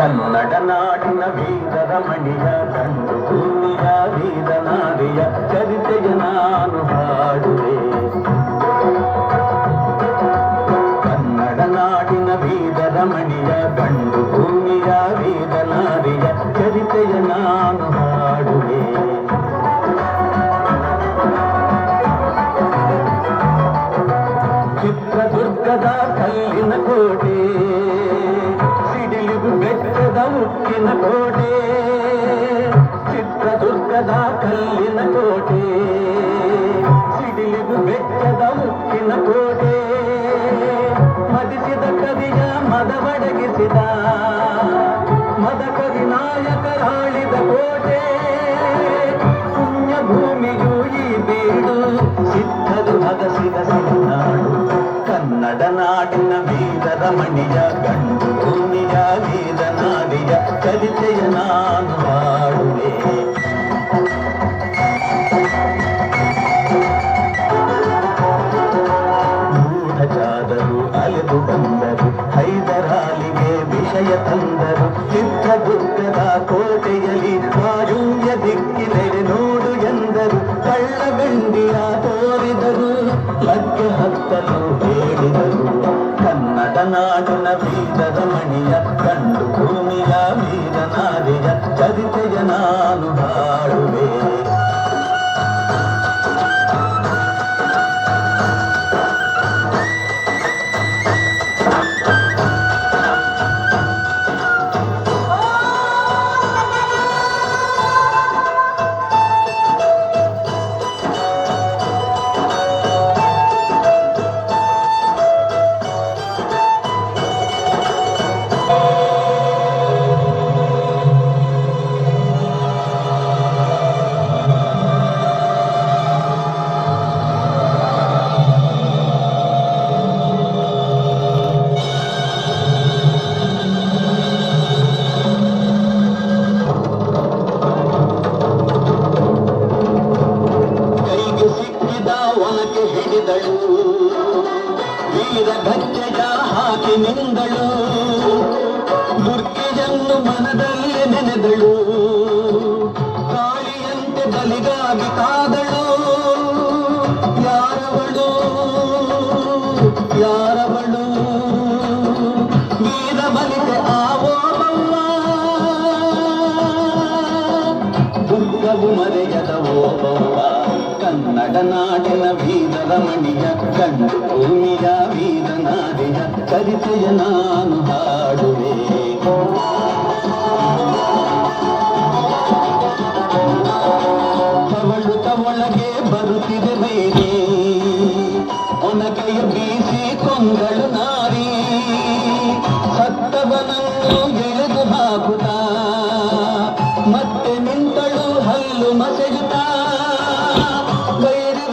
తను నడనాడిన వీరరమణియ కందు భూమియ వీరనాడియ చరితయ నాను పాడువే కన్నడ నాడిన వీరరమణియ కండు భూమియ వీరనాడియ చరితయ నాను పాడువే చిత్రదుర్గద కల్లిన కోటే ಬೆಟ್ಟದ ಉಕ್ಕಿನ ಕೋಟೆ ಚಿತ್ರದುರ್ಗದ ಕಲ್ಲಿನ ಕೋಟೆ ಸಿಡಿಲಿಗು ಬೆಟ್ಟದ ಉಕ್ಕಿನ ಕೋಟೆ ಮದಿಸಿದ ಕವಿಯ ಮದವಡಗಿಸಿದ ಮದ ಕವಿ ನಾಯಕರಾಳಿದ ಕೋಟೆ ಪುಣ್ಯ ಭೂಮಿಯು ಈ ಬೀಡು ಸಿದ್ಧರು ಹದಸಿದ ಸಿರಿನಾಡು ಕನ್ನಡ ನಾಡಿನ ವೀರ ರಮಣಿಯ ಗಂಡು ಭೂಮಿಯ ವೀರ ನಾಡಿಯ ಚರಿತೆಯ ನಾನು ಹಾಡುವೆ ಗೂಢಚಾರರು ಅಲೆದು ಬಂದರು ಹೈದರಾಲಿಗೆ ವಿಷಯ ತಂದರು ಚಿತ್ರದುರ್ಗದ ಕೋಟೆಯಲ್ಲಿ ವಾಯುವ್ಯ ದಿಕ್ಕಿನೆಡೆ ನೋಡು ಎಂದರು ಕಳ್ಳ ಬೆಂಡಿಯ ತೋರಿದರು ಲಗ್ಗೆ ಹತ್ತಲು ನಿಂದಳು ದುರ್ಗೆಯನ್ನು ಮನದಲ್ಲಿ ನೆನೆದಳು. ಕಾಳಿಯಂತೆ ಬಲಿಗಾಗಿ ಕಾದಳು. ಯಾರವಳು? ಯಾರವಳು? ವೀರ ಬಲಿತೆ ಆವೋಬವ್ವ ದುರ್ಗವು ಮರೆಯದ ಓಬವ್ವ ಕನ್ನಡ ನಾಡಿನ ವೀರ ರಮಣಿಯ ಕಣ್ಣು ಭೂಮಿಯ ವೀರ ನಾರಿಯ ಕವಿತೆಯ ನಾನು ಹಾಡುವೆ.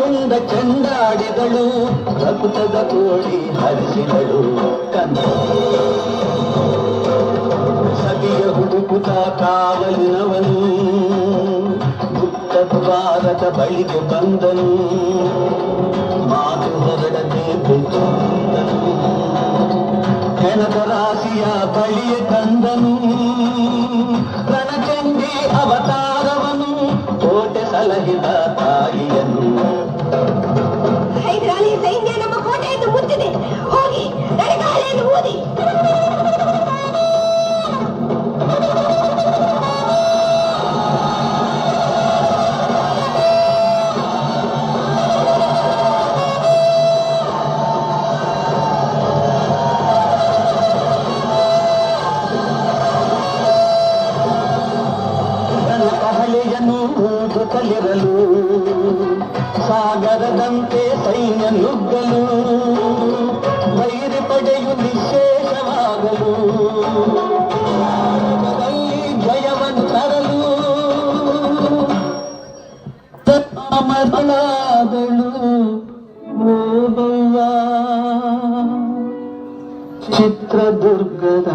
ಬೈರಿರುಂಡ ಚೆಂಡಾಡಿದಳು ರಕ್ತದ ಕೋಳಿ ಹರಿಸಿದಳು ಕನ್ನ ಸತಿಯ ಹುಡುಕುತ್ತ ಕಾವಲಿನವನು ಗುಪ್ತ ದ್ವಾರದ ಬಳಿಗೆ ಬಂದನು ಮಾತು ಹೊರಡದೆ ಬೆಚ್ಚುತ್ತನು ಹೆಣದ ರಾಶಿಯ ಬಳಿಯ ತಂದನು ರಣಚಂಡಿ ಅವತಾರವನು ಕೋಟೆ ಸಲಹಿದ ತಾಯಿಯನು ನಡಗಾಲೆಯನ್ನು ಊದಿ ಕಹಳೆಯನ್ನು ಊದುತ್ತಲಿರಲು ಸಾಗರದಂತೆ ಸೈನ್ಯ ನುಗ್ಗಲು ಕ್ರೀಡೆಯು ವಿಶೇಷವಾಗಲು ಜಯವನ್ನು ತರಲು ಮರಳಾದಳು ಓಬವ್ವ ಚಿತ್ರದುರ್ಗದ